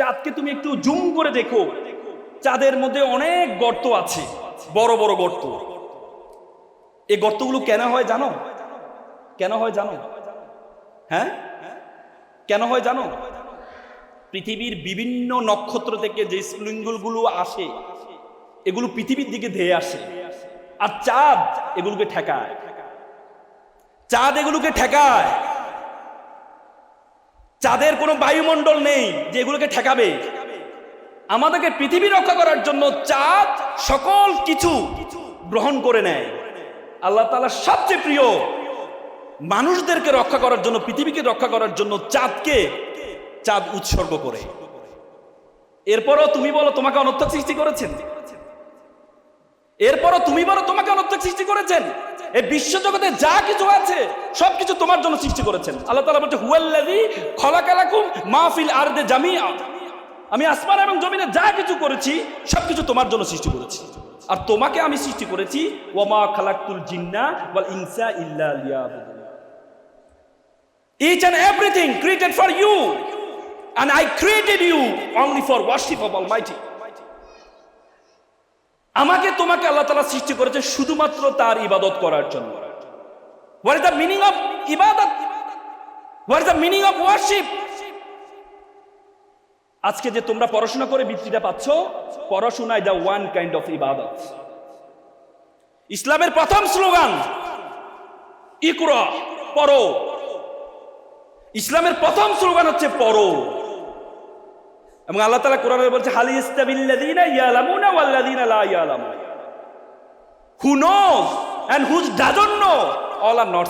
চাঁদকে তুমি একটু জুম করে দেখো। চাঁদের মধ্যে অনেক গর্ত আছে, বড় বড় গর্ত। এই গর্তগুলো কেন হয় জানো? কেন হয় জানো? হ্যাঁ? কেন হয় জানো? পৃথিবীর বিভিন্ন নক্ষত্র থেকে যে স্প্রিঙ্গুলগুলো আসে, এগুলো পৃথিবীর দিকে ধেয়ে আসে। আর চাঁদ এগুলোকে ঠেকায়। চাঁদ এগুলোকে ঠেকায়। চাঁদের কোনো বায়ুমণ্ডল নেই যে এগুলোকে ঠেকাবে। আমাদেরকে পৃথিবী রক্ষা করার জন্য চাঁদ সকল কিছু গ্রহণ করে নেয়। আল্লাহ তালা সবচেয়ে প্রিয় মানুষদেরকে রক্ষা করার জন্য, পৃথিবীকে রক্ষা করার জন্য চাঁদকে চাঁদ উৎসর্গ করে। এরপরও তুমি বলো তোমাকে অনর্থক সৃষ্টি করেছেন? এরপরও তুমি বলো তোমাকে অনর্থক সৃষ্টি করেছেন? এই বিশ্ব জগতে যা কিছু আছে, সবকিছু তোমার জন্য সৃষ্টি করেছেন। আল্লাহ তাআলা বলছে, হুয়াল্লাযী খলাকালাকুম মাহফিল আরদে জামিআ। আমি আসমান এবং জমিনে যা কিছু করেছি, সবকিছু তোমার জন্য সৃষ্টি করেছি। আর তোমাকে আমি সৃষ্টি করেছি ওমা খালাকুল জিন্না ওয়াল ইনসা ইল্লা লিয়াবুদুন। Each and everything created for you, and I created you only for worship of Almighty. আমাকে তোমাকে আল্লাহ তাআলা সৃষ্টি করেছে শুধুমাত্র তার ইবাদত করার জন্য। What is the meaning of ইবাদত? What is the meaning of worship আজকে যে তোমরা পড়াশোনা করে বৃত্তিটা পাচ্ছ পড়াশোনা is the one kind of ইবাদত। ইসলামের প্রথম স্লোগান, ইকরা, পড়ো। ইসলামের প্রথম স্লোগান হচ্ছে পড়ো। এবং আল্লাহ তাআলা কোরআনে বলছে, holy knows and whose all are not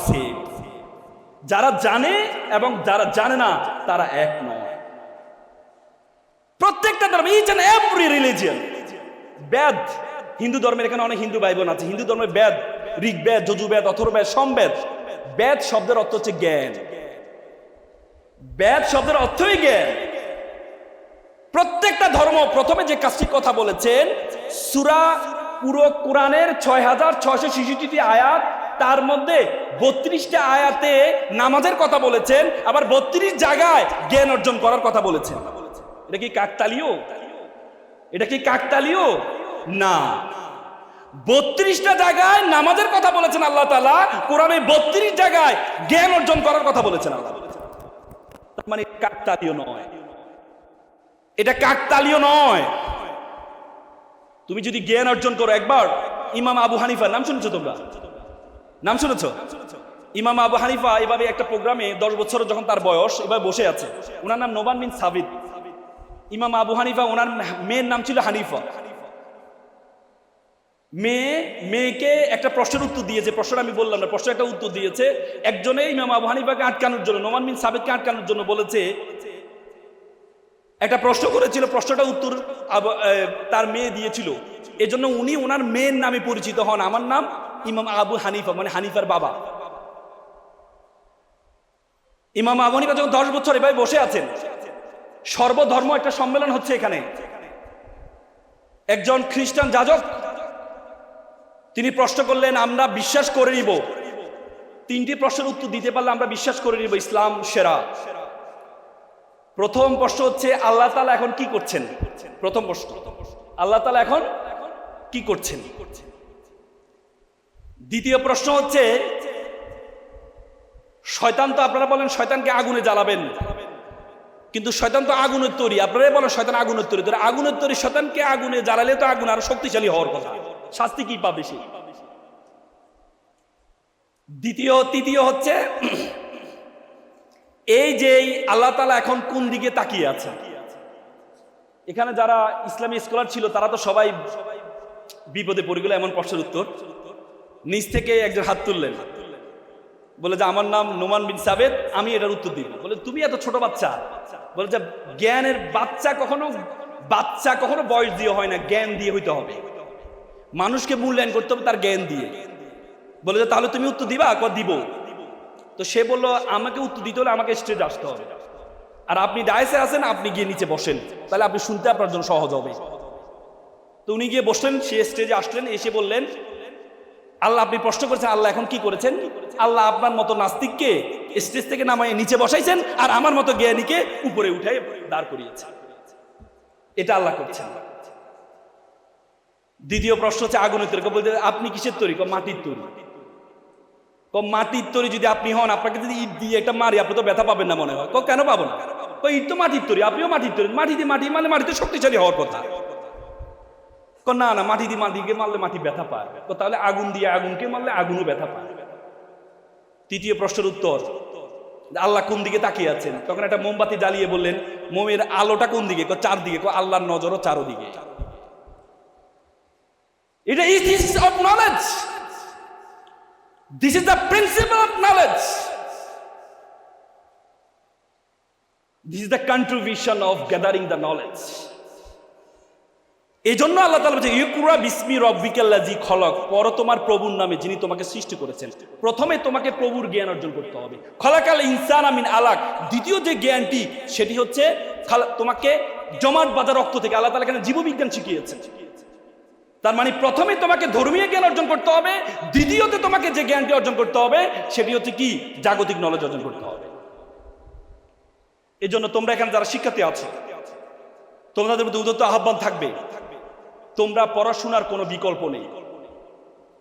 যারা জানে এবং যারা জানে না, তারা এক নয়। প্রত্যেকটা ধর্ম ইচ অ্যান্ড এভরি রিলিজিয়ন বেদ, হিন্দু ধর্মের এখানে অনেক হিন্দু ভাই আছে। হিন্দু ধর্মের বেদ, ঋগ্বেদ যজুবেদ অথর্বেদ সমবেদ। বেদ শব্দের অর্থ হচ্ছে জ্ঞান। বেদ শব্দের অর্থই জ্ঞান। প্রত্যেকটা ধর্ম প্রথমে যে কাজটির কথা বলেছেন, সুরা পুরো কোরআনের ছয় হাজার ছয়শো ছেষট্টিটি আয়াত, তার মধ্যে বত্রিশটা আয়াতে নামাজের কথা বলেছেন, আবার বত্রিশ জায়গায় জ্ঞান অর্জন করার কথা বলেছেন। এটা কি কাকতালীয়? এটা কি কাকতালীয়? না। বত্রিশটা জায়গায় নামাজের কথা বলেছেন আল্লাহ তালা কোরআনে বত্রিশ জায়গায় জ্ঞান অর্জন করার কথা বলেছেন আল্লাহ। মানে কাকতালীয় নয়। এটা কাকতালীয় নয়। তুমি যদি জ্ঞান অর্জন করো, একবার ইমাম আবু হানিফার নাম শুনেছো তোমরা? নাম শুনেছ? ইমাম আবু হানিফা এভাবে একটা প্রোগ্রামে দশ বছর যখন তার বয়স এবার বসে আছে। ওনার নাম নোমান বিন সাবিত। ইমাম আবু হানিফা, ওনার মেয়ের নাম ছিল হানিফা। মেয়ে, মেয়েকে একটা প্রশ্নের উত্তর দিয়েছে। প্রশ্নটা আমি বললাম না, প্রশ্নের একটা উত্তর দিয়েছে। একজনে ইমাম আবু হানিফাকে আটকানোর জন্য, নোমান বিন সাবেদকে আটকানোর জন্য বলেছে একটা প্রশ্ন করেছিল প্রশ্নটা উত্তর তার মেয়ে দিয়েছিল। এজন্য উনি ওনার মেয়ের নামে পরিচিত হন। আমার নাম ইমাম আবু হানিফা মানে হানিফার বাবা। ইমাম আবু হানিফা যখন দশ বছর এভাবে বসে আছেন, সর্বধর্ম একটা সম্মেলন হচ্ছে এখানে। একজন খ্রিস্টান যাজক, তিনি প্রশ্ন করলেন, আমরা বিশ্বাস করে নিব। তিনটি প্রশ্নের উত্তর দিতে পারলে আমরা বিশ্বাস করে নিব, ইসলাম সেরা। প্রথম প্রশ্ন হচ্ছে, আল্লাহ তালা এখন কি করছেন? প্রথম প্রশ্ন। আল্লাহ তালা এখন কি করছেন? দ্বিতীয় প্রশ্ন হচ্ছে, শয়তান তো আপনারা বলেন শয়তানকে আগুনে জ্বালাবেন। কিন্তু শয়তান তো আগুনের তৈরি। আপনারাই বলেন শয়তান আগুনের তৈরি। তাহলে আগুনের তৈরি শয়তানকে আগুনে জ্বালালে তো আগুন আরও শক্তিশালী হওয়ার কথা। শাস্তি কি পাবে সে? দ্বিতীয়, তৃতীয় হচ্ছে এই যে আল্লাহ তালা এখন কোন দিকে তাকিয়ে আছে এখানে যারা ইসলামী স্কলার ছিল, তারা তো সবাই বিপদে পড়ে গেল, এমন প্রশ্নের উত্তর। নিজ থেকে একজন হাত তুললেন। বলে যে, আমার নাম নোমান বিন সাবেদ আমি এটার উত্তর দিব। বলে, তুমি এত ছোট বাচ্চা? বলে যে, জ্ঞানের বাচ্চা কখনো বাচ্চা কখনো বয়স দিয়ে হয় না, জ্ঞান দিয়ে হইতে হবে। মানুষকে মূল্যায়ন করতে হবে তার জ্ঞান দিয়ে। বলে যে, তাহলে তুমি উত্তর দিবা? কর দিব। তো সে বলল, আমাকে উত্তর দিতে হলে আমাকে স্টেজে আসতে হবে। আর আপনি ডায়েসে আছেন, আপনি গিয়ে নিচে বসেন। তাহলে আপনি শুনতে আপনার জন্য সহজ হবে। তো উনি গিয়ে বসলেন, সে স্টেজে আসলেন, এসে বললেন, আল্লাহ আপনি প্রশ্ন করেছেন, আল্লাহ এখন কি করেছেন? আল্লাহ আপনার মতো নাস্তিককে স্টেজ থেকে নামায় নিচে বসাইছেন আর আমার মতো জ্ঞানীকে উপরে উঠে দাঁড় করিয়েছে। এটা আল্লাহ করছেন। দ্বিতীয় প্রশ্ন হচ্ছে আগুনের তৈরি বলতে, আপনি কিসের তৈরি মাটির তৈরি কম মাটির তৈরি যদি আপনি হন, আপনাকে যদি ইট দিয়ে একটা মারি আপনি তো ব্যথা পাবেন না মনে হয়। কম কেন পাবো না? কই ইট তো মাটির তৈরি, আপনিও মাটির তৈরি। মাটি দিয়ে মাটি মানে মাটিতে শক্তিশালী হওয়ার কথা। কো না না, মাটি দিয়ে মাটিকে মারলে মাটি ব্যথা পায়। কো তাহলে আগুন দিয়ে আগুনকে মারলে আগুনও ব্যথা পায়। তৃতীয় প্রশ্নের উত্তর। আল্লাহ কোন দিকে তাকিয়ে আছেন? তখন একটা মোমবাতি জ্বালিয়ে বললেন, মোমের আলোটা কোন দিকে? কো চারদিকে, কো আল্লাহর নজরও চারোদিকে। এটা is of knowledge this is the principal of knowledge this is the contribution of gathering the knowledge এই জন্য আল্লাহ তালা বলছে ইউকুরা বিসমি রব্বিকাল্লাজি খলক। পর তোমার প্রভুর নামে যিনি তোমাকে সৃষ্টি করেছেন। প্রথমে তোমাকে প্রভুর জ্ঞান অর্জন করতে হবে। খলাক আল ইনসান আমিন আলাক। দ্বিতীয় যে জ্ঞানটি, সেটি হচ্ছে তোমাকে জমাট বাজার রক্ত থেকে আল্লাহ তালা এখানে জীববিজ্ঞান শিখিয়েছেন। তার মানে প্রথমে তোমাকে ধর্মীয় জ্ঞান অর্জন করতে হবে, দ্বিতীয়তে তোমাকে যে জ্ঞানটি অর্জন করতে হবে, সেটি হচ্ছে কি? জাগতিক নলেজ অর্জন করতে হবে। এই জন্য তোমরা এখানে যারা শিক্ষার্থী আছো, তোমাদের মধ্যে উদত্ত আহ্বান থাকবে, তোমরা পড়াশোনার কোনো বিকল্প নেই।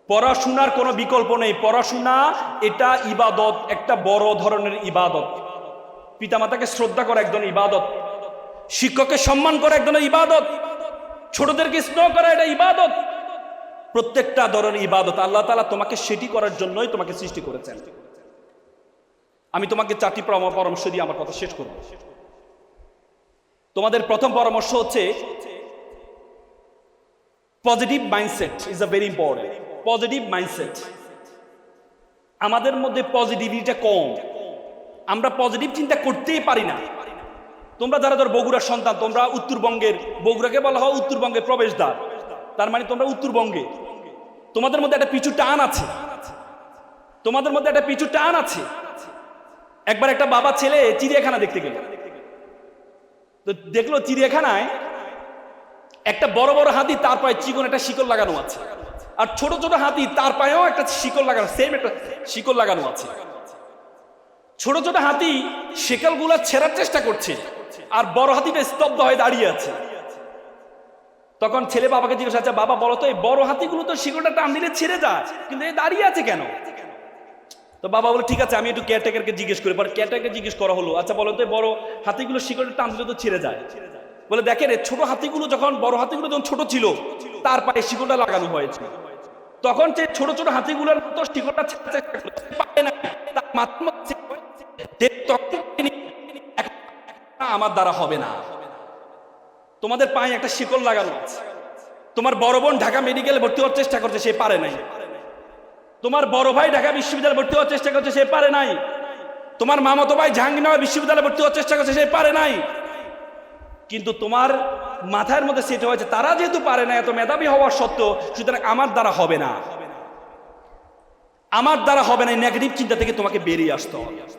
পড়াশোনার কোনো বিকল্প নেই। পড়াশোনা এটা ইবাদত, একটা বড় ধরনের ইবাদত। পিতামাতাকে শ্রদ্ধা করা একজন ইবাদত। শিক্ষককে সম্মান করা একজন ইবাদত। ছোটদেরকে স্নেহ করা এটা ইবাদত। প্রত্যেকটা ধরনের ইবাদত আল্লাহ তাআলা তোমাকে সেটি করার জন্যই তোমাকে সৃষ্টি করেছেন। আমি তোমাকে চারটি পরামর্শ দিয়ে আমার কথা শেষ করব। তোমাদের প্রথম পরামর্শ হচ্ছে positive mindset is a very important positive mindset আমাদের মধ্যে পজিটিভিটিটা কম। আমরা পজিটিভ চিন্তা করতেই পারি না। তোমরা যারা ধর বগুড়ার সন্তান, তোমরা উত্তরবঙ্গের, বগুড়াকে বলা হয় উত্তরবঙ্গের প্রবেশদ্বার। তার মানে তোমরা উত্তরবঙ্গে। তোমাদের মধ্যে একটা পিছু টান আছে। তোমাদের মধ্যে একটা পিছু টান আছে। একবার একটা বাবা ছেলে চিড়িয়াখানা দেখতে গেল। তো দেখল চিড়িয়াখানায় একটা বড় বড় হাতি, তার পায়ে চিকন একটা শিকল লাগানো আছে। আর ছোট ছোট হাতি, তার পায়েও একটা শিকল লাগানো সেম একটা শিকল লাগানো আছে। ছোট ছোট হাতি শিকলগুলো ছেঁড়ার চেষ্টা করছে। আর বড় হাতিটা স্তব্ধ হয়ে দাঁড়িয়ে আছে। তখন ছেলে বাবাকে জিজ্ঞেস আচ্ছা বাবা বলো তো এই বড় হাতিগুলো তো শিকলটা টান দিলে ছেড়ে যায় কিন্তু এই দাঁড়িয়ে আছে কেন? তো বাবা বলে ঠিক আছে আমি একটু কেয়ারটেকারকে জিজ্ঞেস করি। পরে কেয়ারটেকারকে জিজ্ঞেস করা হলো আচ্ছা বলো তো বড় হাতিগুলো শিকলটা টান দিলে তো ছেড়ে যায়? বলে দেখেন ছোট হাতিগুলো যখন বড় হাতিগুলো যখন ছোট ছিল তার পায়ে শিকলটা লাগানো হয়েছে। তখন যে ছোট ছোট হাতিগুলোর মতো শিকলটা ছেড়ে করছে, না তার মাথার মধ্যে তখন আমার দ্বারা হবে না। তোমাদের পায়ে একটা শিকল লাগানো আছে। তোমার বড় বোন ঢাকা মেডিকেলে ভর্তি হওয়ার চেষ্টা করছে, সে পারে নাই। তোমার বড় ভাই ঢাকা বিশ্ববিদ্যালয়ে ভর্তি হওয়ার চেষ্টা করছে, সে পারে নাই। তোমার মামাতো ভাই জাহাঙ্গীরনগর বিশ্ববিদ্যালয়ে ভর্তি হওয়ার চেষ্টা করছে, সে পারে নাই। কিন্তু তোমার মাথার মধ্যে সেটা হয়েছে, তারা যেহেতু পারে না, এত মেধাবী হওয়ার সত্ত্বেও সুতরাং আমার দ্বারা হবে না। আমার দ্বারা হবে না নেগেটিভ চিন্তা থেকে তোমাকে বেরিয়ে আসতে হবে।